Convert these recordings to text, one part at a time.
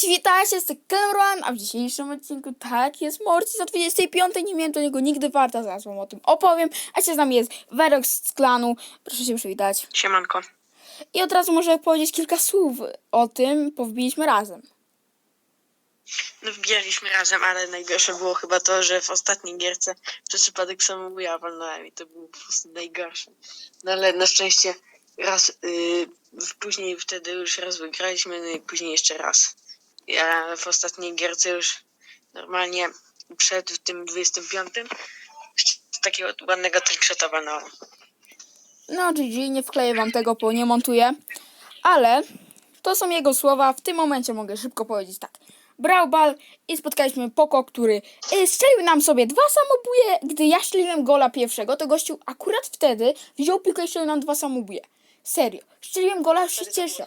Cześć, witajcie, jestem Cameron, a w dzisiejszym odcinku tak jest Morty za 25, nie miałem do niego nigdy warta, zaraz wam o tym opowiem, a się z nami jest Verox z klanu, proszę się przywitać. Siemanko. I od razu może powiedzieć kilka słów o tym, bo wbiliśmy razem. No wbijaliśmy razem, ale najgorsze było chyba to, że w ostatniej gierce przez przypadek samobuja walnąłem i to było po prostu najgorsze. No ale na szczęście raz, yy, później wtedy już raz wygraliśmy, no i później jeszcze raz. Ja w ostatniej gierce już normalnie przed tym 25 z takiego ładnego trickshota walnąłem. No GG, nie wkleję wam tego, bo nie montuję, ale to są jego słowa, w tym momencie mogę szybko powiedzieć tak. Brał bal i spotkaliśmy Poko, który y, strzelił nam sobie dwa samobuje. Gdy ja strzeliłem gola pierwszego, to gościu akurat wtedy wziął piłkę i strzelił nam dwa samobuje. Serio. Strzeliłem gola, już się cieszę.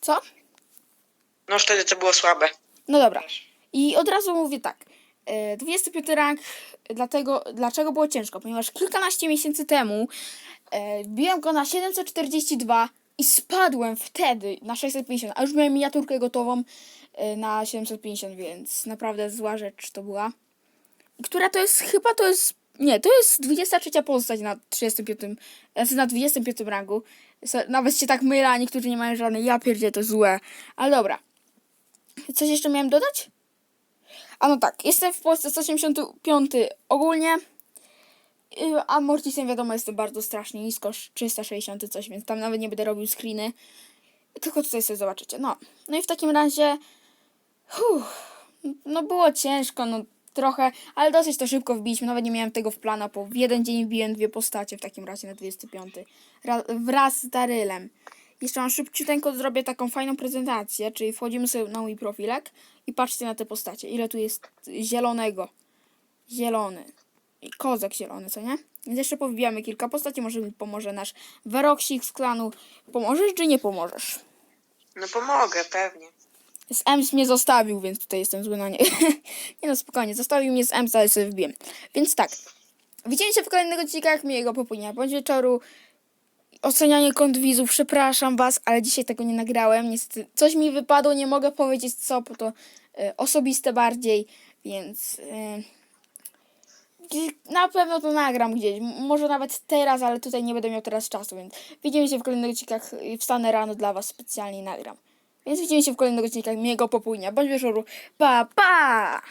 Co? No wtedy to było słabe. No dobra. I od razu mówię tak. e, 25 rank, dlatego, dlaczego było ciężko? Ponieważ kilkanaście miesięcy temu e, wbiłem go na 742 i spadłem wtedy na 650, a już miałem miniaturkę gotową e, na 750, więc naprawdę zła rzecz to była. Która to jest, chyba to jest, nie, to jest 23 postać na 35, znaczy na 25 rangu. Nawet się tak mylę, a niektórzy nie mają żadnej, ja pierdzie to złe. Ale dobra. Coś jeszcze miałem dodać? A no tak, jestem w Polsce 185 ogólnie. Y, A Mortisem wiadomo jestem bardzo strasznie nisko, sz- 360 coś, więc tam nawet nie będę robił screeny. Tylko tutaj sobie zobaczycie. No, no i w takim razie. No było ciężko, no trochę, ale dosyć to szybko wbiliśmy. Nawet nie miałem tego w plana, bo w jeden dzień wbiłem dwie postacie w takim razie na 25. Ra wraz z Darylem. Jeszcze mam szybciuteńko zrobię taką fajną prezentację, czyli wchodzimy sobie na mój profilek i patrzcie na te postacie. Ile tu jest zielonego. Zielony. I kozak zielony, co nie? Więc jeszcze powbijamy kilka postaci, może mi pomoże nasz Veroxik z klanu. Pomożesz czy nie pomożesz? No pomogę, pewnie. Z Ems mnie zostawił, więc tutaj jestem zły na nie. nie no, spokojnie, zostawił mnie z Ems, ale sobie wbiłem. Więc tak, widzieliście w kolejnych odcinkach miłego popołudnia bądź wieczoru. Ocenianie kont widzów, przepraszam was, ale dzisiaj tego nie nagrałem. Niestety coś mi wypadło, nie mogę powiedzieć co, bo to e, osobiste bardziej, więc gdzieś- na pewno to nagram gdzieś. Może nawet teraz, ale tutaj nie będę miał teraz czasu, więc widzimy się w kolejnych odcinkach. y, Wstanę rano dla was specjalnie nagram. Więc widzimy się w kolejnych odcinkach miłego popołudnia bądź wieczoru. Pa, pa!